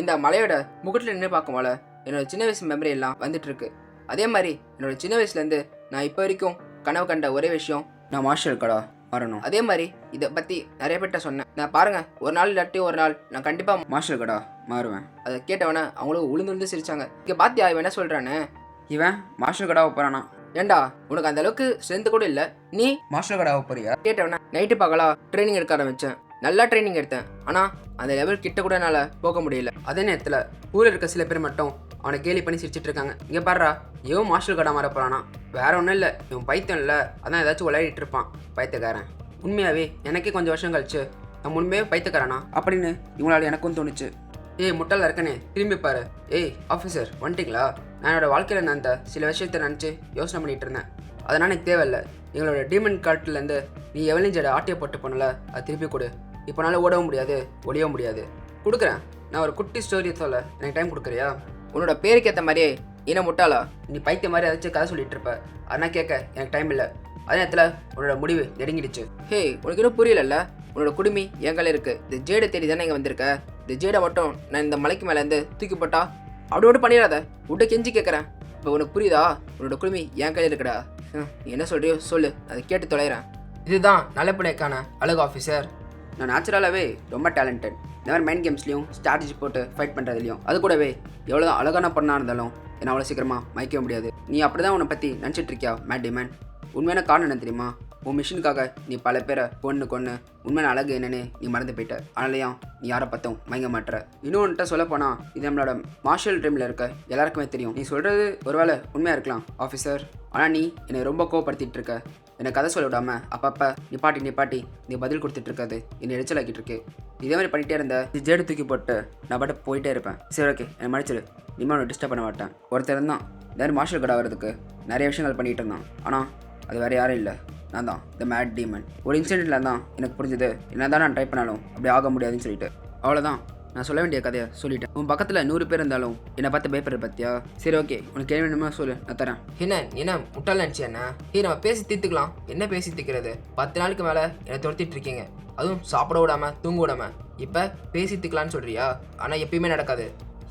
இந்த மலையோட முகட்டில் நின்று பார்க்கும்போல என்னோட சின்ன வயசு மெமரி எல்லாம் வந்துட்டு இருக்கு அதே மாதிரி என்னோட சின்ன வயசுலேருந்து நான் இப்போ வரைக்கும் கனவு கண்ட ஒரே விஷயம் நான் மாஸ்டர் கடா வரணும். அதே மாதிரி இதை பற்றி நிறைய பேர்ட்ட சொன்னேன். நான் பாருங்கள் ஒரு நாள் இல்லாட்டி ஒரு நாள் நான் கண்டிப்பாக மாஸ்டர் கடா மாறுவேன். அதை கேட்டவனே அவங்களும் உளுந்து உளுந்து சிரிச்சாங்க. இங்கே பாத்தியா இவன் என்ன சொல்கிறானே இவன் மாஸ்டர் கடாவை போகிறானா ஏண்டா உனக்கு அந்த அளவுக்கு ஸ்ட்ரென்த் கூட இல்லை. நீ மாஸ்டர் கடாவை போறியா? கேட்டவனே நைட்டு பார்க்கலாம் ட்ரைனிங் எடுக்க ஆரம்பித்தேன் நல்லா ட்ரைனிங் எடுத்தேன். ஆனால் அந்த லெவல் கிட்ட கூட என்னால் போக முடியல. அதே நேரத்தில் ஊரில் இருக்க சில பேர் மட்டும் அவனை கேலி பண்ணி சிரிச்சிட்டு இருக்காங்க. இங்கே பாடுறா இவன் மார்ஷல் கடை மாற போறானா? வேற ஒன்றும் இல்லை. இவன் பைத்தன் இல்லை. அதான் ஏதாச்சும் விளையாடிட்டு இருப்பான் பைத்தியக்காரன். உண்மையாகவே எனக்கே கொஞ்சம் வருஷம் கழிச்சு நான் முன்பே பைத்தக்காரனா அப்படின்னு இவங்களால எனக்கும் தோணுச்சு. ஏய் முட்டால் இருக்கனே திரும்பி பாரு. ஏய் ஆஃபீஸர் வந்துட்டிங்களா? நான் என்னோடய வாழ்க்கையில் நான் அந்த சில விஷயத்தை நினச்சி யோசனை பண்ணிகிட்டு இருந்தேன். அதனால் எனக்கு தேவையில்லை. எங்களோட டீமன் கார்ட்லேருந்து நீ எவனையும் ஆட்டியை போட்டு பண்ணல அது திருப்பி கொடு. இப்போனால ஓடவும் முடியாது ஒழியவும் முடியாது. கொடுக்குறேன். நான் ஒரு குட்டி ஸ்டோரி சொல்ல. எனக்கு டைம் கொடுக்குறியா? உன்னோட பேருக்கு ஏற்ற மாதிரியே இன முட்டாளா? நீ பைத்திய மாதிரி ஏதாச்சும் கதை சொல்லிட்டு இருப்ப. அதனால் கேட்க எனக்கு டைம் இல்லை. அதே நேரத்தில் உன்னோட முடிவு நெருங்கிடுச்சு. ஹே உனக்கு இன்னும் புரியலல்ல? உன்னோட குடுமி என் கையில் இருக்கு. இந்த ஜேடை தேடி தானே இங்கே வந்திருக்க? இந்த ஜேடை மட்டும் நான் இந்த மலைக்கு மேலேருந்து தூக்கி போட்டா? அப்படி பண்ணிடாத. விட்டு கெஞ்சி கேட்குறேன். இப்போ உனக்கு புரியுதா? உன்னோட குடுமி என் கையில் இருக்கடா. நீ என்ன சொல்கிறியோ சொல்லு. அதை கேட்டு தொலைகிறேன் இதுதான் நல்லபடியாக்கான அழகு ஆஃபீஸர் நான் நேச்சுரலாகவே ரொம்ப டேலண்டட் இந்த மாதிரி மைண்ட் கேம்ஸ்லையும் ஸ்ட்ராட்டஜி போட்டு ஃபைட் பண்ணுறதுலையும் அது கூடவே எவ்வளோ தான் அழகான பொண்ணாக இருந்தாலும் என்ன அவ்வளோ சீக்கிரமாக மயக்க முடியாது. நீ அப்படி தான் உன்னை பற்றி நினச்சிட்ருக்கியா மேட் டிமேன் உண்மையான காரணம் என்ன தெரியுமா? உன் மிஷினுக்காக நீ பல பேரை பொண்ணு கொன்று உண்மையான அழகு என்னன்னு நீ மறந்து போயிட்ட. அதனாலயும் நீ யாரை பார்த்தும் மயங்க மாட்டுற. இன்னொன்ட்ட சொல்ல போனா இது நம்மளோட மார்ஷல் ட்ரீமில் இருக்க எல்லாருக்குமே தெரியும். நீ சொல்கிறது ஒருவேளை உண்மையாக இருக்கலாம் ஆஃபீஸர் ஆனால் நீ என்னை ரொம்ப கோவப்படுத்திட்டு இருக்க. என்னை கதை சொல்ல விடாமல் அப்பப்போ நிப்பாட்டி நிப்பாட்டி நீ பதில் கொடுத்துட்டு இருக்காது என்னை எரிச்சலாக்கிட்டு இருக்கு. இதே மாதிரி பண்ணிகிட்டே இருந்த ஜேடு தூக்கி போட்டு நான் பாட்டு போயிட்டே இருப்பேன். சரி ஓகே. என்னை மன்னிச்சிடு இனிமேல் உன்னை டிஸ்டர்ப் பண்ண மாட்டேன். ஒருத்தர் தான் இந்த மாதிரி மார்ஷல் கடை வரதுக்கு நிறைய விஷயங்கள் பண்ணிகிட்டு இருந்தான். ஆனால் அது வேறு யாரும் இல்லை. நான் தான் த மேட் டீமன் ஒரு இன்சிடெண்ட்டில் தான் எனக்கு புரிஞ்சுது. என்ன தான் நான் ட்ரை பண்ணாலும் அப்படி ஆக முடியாதுன்னு சொல்லிட்டு. அவ்வளோதான் நான் சொல்ல வேண்டிய கதையை சொல்லிட்டேன். உன் பக்கத்தில் நூறு பேர் இருந்தாலும் என்னை பார்த்து பயப்படுற பத்தியா? சரி ஓகே உனக்கு என்ன வேணுமோ சொல்லு. நான் தரேன். என்ன என்ன முட்டால் நினச்சி என்ன? நம்ம பேசி தீர்த்துக்கலாம். என்ன பேசி தீர்க்கிறது? பத்து நாளுக்கு மேலே என்னை துரத்திட்டு இருக்கீங்க. அதுவும் சாப்பிட விடாம தூங்க விடாம. இப்போ பேசி தீர்க்கலான்னு சொல்றியா? ஆனால் எப்பயுமே நடக்காது.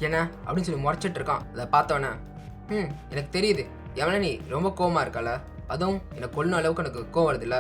என்ன? அப்படின்னு சொல்லி முறைச்சிட்டு இருக்கான். அதை பார்த்தோன்னே ம் எனக்கு தெரியுது. எவன நீ ரொம்ப கோமா இருக்கல அதுவும் என்னை கொல்லும் அளவுக்கு எனக்கு கோவம் வருதுல்ல?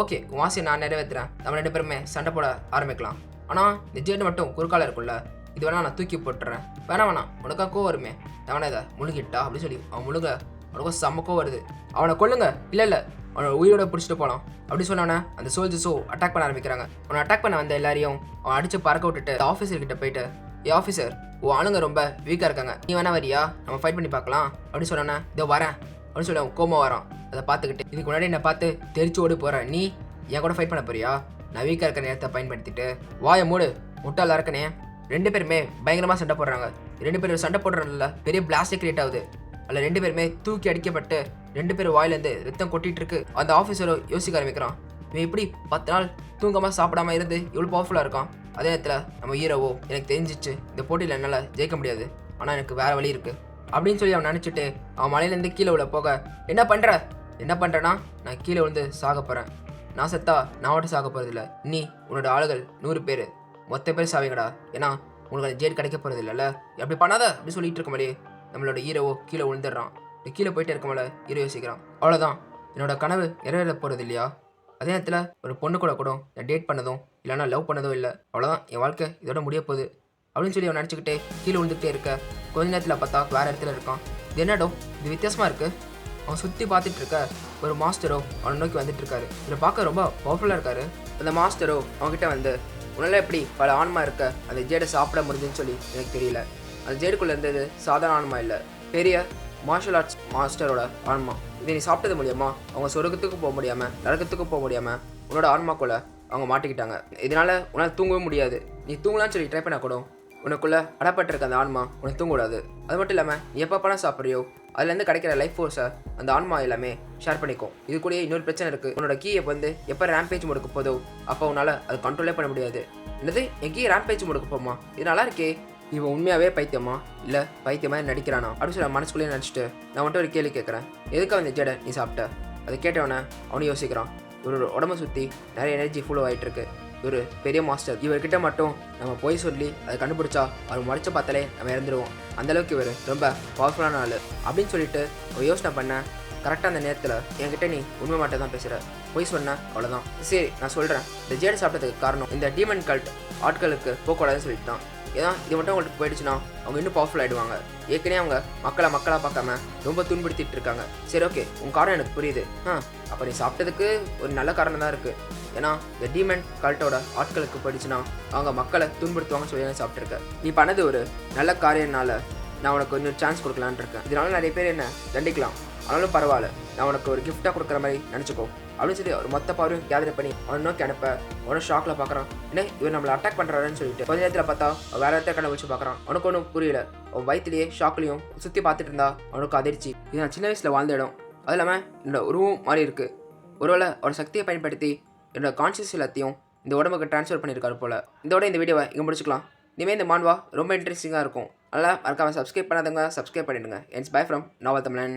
ஓகே உன் ஆசையை நான் நிறைவேற்றுறேன் நம்ம ரெண்டு பேருமே சண்டை போட ஆரம்பிக்கலாம். ஆனால் இந்த ஜேடு மட்டும் குறுக்கால இருக்குல்ல இது வேணா நான் தூக்கி போட்டுறேன். வேணாம் வேணாம் உனக்கா கோவம் வருமே? தவணை இதை முழுகிட்டா? அப்படின்னு சொல்லி அவன் முழுக உனக்கும் செம்ம கோவம் வருது. அவனை கொல்லுங்க. இல்லை இல்லை அவனை உயிரோட பிடிச்சிட்டு போகலாம் அப்படி சொன்னோன்னே அந்த சோல்ஜர்ஸோ அட்டாக் பண்ண ஆரம்பிக்கிறாங்க. அவனை அட்டாக் பண்ண வந்த எல்லாரையும் அவன் அடிச்சு பறக்க விட்டுட்டு ஆஃபீஸர் கிட்ட போயிட்டு ஏ ஆஃபீஸர் உன் ஆளுங்க ரொம்ப வீக்காக இருக்காங்க. நீ வேணா வரியா? நம்ம ஃபைட் பண்ணி பார்க்கலாம். அப்படின்னு சொன்னோன்னே இதோ வரேன். அப்படின்னு சொல்லி அவன் கோமா வரான். அதை பார்த்துக்கிட்டு இதுக்கு முன்னாடி என்னை பார்த்து தெரிச்சு ஓடி போகிறேன் நீ என் கூட ஃபைட் பண்ண போறியா? நான் வீக்காக இருக்க நேரத்தை பயன்படுத்திட்டு. வாயை மூடு முட்டாளாக இருக்கனே. ரெண்டு பேருமே பயங்கரமாக சண்டை போடுறாங்க. ரெண்டு பேரும் சண்டை போடுறதுல பெரிய பிளாஸ்டிக் கிரியேட் ஆகுது. அதில் ரெண்டு பேருமே தூக்கி அடிக்கப்பட்டு ரெண்டு பேரும் வாயிலேருந்து ரத்தம் கொட்டிகிட்டு இருக்கு. அந்த ஆஃபீஸரும் யோசிக்க ஆரம்பிக்கிறான். இவன் எப்படி பத்து நாள் தூங்காமல் சாப்பிடாம இருந்து இவ்வளோ பவர்ஃபுல்லாக இருக்கான்? அதே நேரத்தில் நம்ம ஹீரோவோ எனக்கு தெரிஞ்சிச்சு இந்த போட்டியில் என்னால் ஜெயிக்க முடியாது. ஆனால் எனக்கு வேறு வழி இருக்குது அப்படின்னு சொல்லி அவன் நினச்சிட்டு அவன் மலையிலேருந்து கீழே விழ போக என்ன பண்ணுற என்ன பண்ணுறேன்னா நான் கீழே விழுந்து சாக போகிறேன் நான் செத்தா நான் மட்டும் சாக போகிறதில்ல நீ உன்னோட ஆளுகள் நூறு பேர். மொத்த பேர் சாவீங்கடா. ஏன்னா உங்களுக்கு ஜேட் ஜெயில் கிடைக்க போகிறது இல்லைல்ல. அப்படி பண்ணாத! அப்படி சொல்லிட்டு இருக்க நம்மளோட ஹீரோவோ கீழே விழுந்துடுறான். கீழே போயிட்டே இருக்க மேலே ஹீரோ யோசிக்கிறான். அவ்வளோதான் என்னோட கனவு நிறைவேற போகிறது இல்லையா? அதே நேரத்தில் ஒரு பொண்ணு கூட கூட நான் டேட் பண்ணதும் இல்லைன்னா லவ் பண்ணதும் இல்லை. அவ்வளோதான் என் வாழ்க்கை இதோட முடிய போகுது. அப்படின்னு சொல்லி அவன் நினச்சிக்கிட்டே கீழே விழுந்துகிட்டே இருக்க. கொஞ்ச நேரத்தில் பார்த்தா வேற இடத்துல இருக்கான். இது என்னடோ இது வித்தியாசமாக இருக்குது அவன் சுற்றி பார்த்துட்டு இருக்க ஒரு மாஸ்டரோ அவனை நோக்கி வந்துட்டு இருக்காரு. இதை பார்க்க ரொம்ப பவர்ஃபுல்லாக இருக்காரு. அந்த மாஸ்டரோ அவன்கிட்ட வந்து உன்னால எப்படி பல ஆன்மா இருக்க? அந்த ஜேடை சாப்பிட முடிஞ்சுன்னு சொல்லி எனக்கு தெரியல. அந்த ஜேடுக்குள்ளே இருந்தது சாதாரண ஆன்மா இல்லை. பெரிய மார்ஷல் ஆர்ட்ஸ் மாஸ்டரோட ஆன்மா. இதை நீ சாப்பிட்டது மூலியமா அவங்க சொர்க்கத்துக்கு போக முடியாமல் நரகத்துக்கு போக முடியாமல் உன்னோட ஆன்மாக்குள்ளே அவங்க மாட்டிக்கிட்டாங்க. இதனால உன்னால் தூங்கவே முடியாது. நீ தூங்கலான்னு சொல்லி ட்ரை பண்ண கூட உனக்குள்ளே அடப்பட்டிருக்க அந்த ஆன்மா உனக்கு தூங்கக்கூடாது. அது மட்டும் இல்லாமல் நீ எப்போ பணம் சாப்பிட்றியோ அதுலேருந்து கிடைக்கிற லைஃப் ஃபோர்ஸை அந்த ஆன்மா எல்லாமே ஷேர் பண்ணிக்கும். இது கூட இன்னொரு பிரச்சனை இருக்குது உன்னோட கீயை வந்து எப்போ ரேம்பேஜ் முடுக்க போதோ அப்போ உன்னால் அது கண்ட்ரோலே பண்ண முடியாது. என்னது? என் கீ ரேம்பேஜ் முடுக்க போமா இது நல்லா இருக்கே. இவன் உண்மையாகவே பைத்தியமா? இல்லை பைத்தியமா நடிக்கிறானா? அப்படின்னு சொல்லி மனசுக்குள்ளேயே நினச்சிட்டு நான் மட்டும் ஒரு கேள்வி கேட்குறேன் எதுக்கு அந்த ஜெடை நீ சாப்பிட்ட? அதை கேட்டவனே அவனும் யோசிக்கிறான். இவரோட உடம்ப சுற்றி நிறைய எனர்ஜி ஃபுல்லோ ஆகிட்டு இருக்கு ஒரு பெரிய மாஸ்டர். இவர்கிட்ட மட்டும் நம்ம போய் சொல்லி அதை கண்டுபிடிச்சா அவர் முளைச்ச பார்த்தாலே நம்ம இறந்துருவோம். அந்த அளவுக்கு இவர் ரொம்ப பவர்ஃபுல்லான ஆள். அப்படின்னு சொல்லிட்டு ஒரு யோசனை பண்ண கரெக்டாக அந்த நேரத்தில் என்கிட்ட நீ உண்மை மட்டும் தான் பேசுகிற பொய் சொன்ன அவ்வளோதான் சரி நான் சொல்கிறேன் இந்த ஜேடு சாப்பிட்டதுக்கு காரணம் இந்த டீமன் கல்ட் ஆட்களுக்கு போகக்கூடாதுன்னு சொல்லிட்டு தான் ஏன்னா இது மட்டும் அவங்களுக்கு போயிடுச்சுன்னா அவங்க இன்னும் பவர்ஃபுல் ஆகிடுவாங்க ஏற்கனவே அவங்க மக்களை மக்களாக பார்க்காம ரொம்ப துன்படுத்திட்டு இருக்காங்க. சரி ஓகே உன் காரணம் எனக்கு புரியுது. ஆ அப்போ நீ சாப்பிட்டதுக்கு ஒரு நல்ல காரணம் தான் இருக்குது ஏன்னா இந்த டீமன் கல்ட்டோட ஆட்களுக்கு போயிடுச்சுன்னா அவங்க மக்களை துன்படுத்துவாங்கன்னு சொல்லி நான் நீ பண்ணது ஒரு நல்ல காரியம்னால நான் உனக்கு இன்னும் சான்ஸ் கொடுக்கலான் இருக்கேன். இதனால நிறைய பேர் என்ன தண்டிக்கலாம். ஆனாலும் பரவாயில்ல. நான் உனக்கு ஒரு கிஃப்டாக கொடுக்குற மாதிரி நினச்சிக்கோ. அப்படின்னு சொல்லி ஒரு மொத்த பார்வையும் கேதர் பண்ணி அவனை நோக்கி அனுப்ப அவனை ஷாக்கில் பார்க்குறான். என்ன? இவர் நம்மளை அட்டாக் பண்ணுறாருன்னு சொல்லிட்டு. கொஞ்ச நேரத்தில் பார்த்தா அவன் வேற இடத்த கண்ணை வச்சு பார்க்குறான். அவனுக்கு ஒன்றும் புரியல. அவன் வயிற்றுலேயே ஷாக்லையும் சுற்றி பார்த்துட்டு இருந்தா அவனுக்கு அதிர்ச்சி. இது நான் சின்ன வயசில் வாழ்ந்த இடம். அது இல்லாமல் என்னோட உருவம் மாறி இருக்கு. ஒருவேளை அவரோட சக்தியை பயன்படுத்தி என்னோட கான்சியஸ் எல்லாத்தையும் இந்த உடம்புக்கு ட்ரான்ஸ்ஃபர் பண்ணியிருக்காரு போல. இதோட இந்த வீடியோவை இங்கே முடிச்சுக்கலாம். இனிமேல் இந்த மான்வா ரொம்ப இன்ட்ரெஸ்டிங்காக இருக்கும். அதனால் மறக்காமல் சப்ஸ்கிரைப் பண்ணாதவங்க சப்ஸ்கிரைப் பண்ணிடுங்க. என்ஸ் பை ஃப்ரம் நாவல் தமிழன்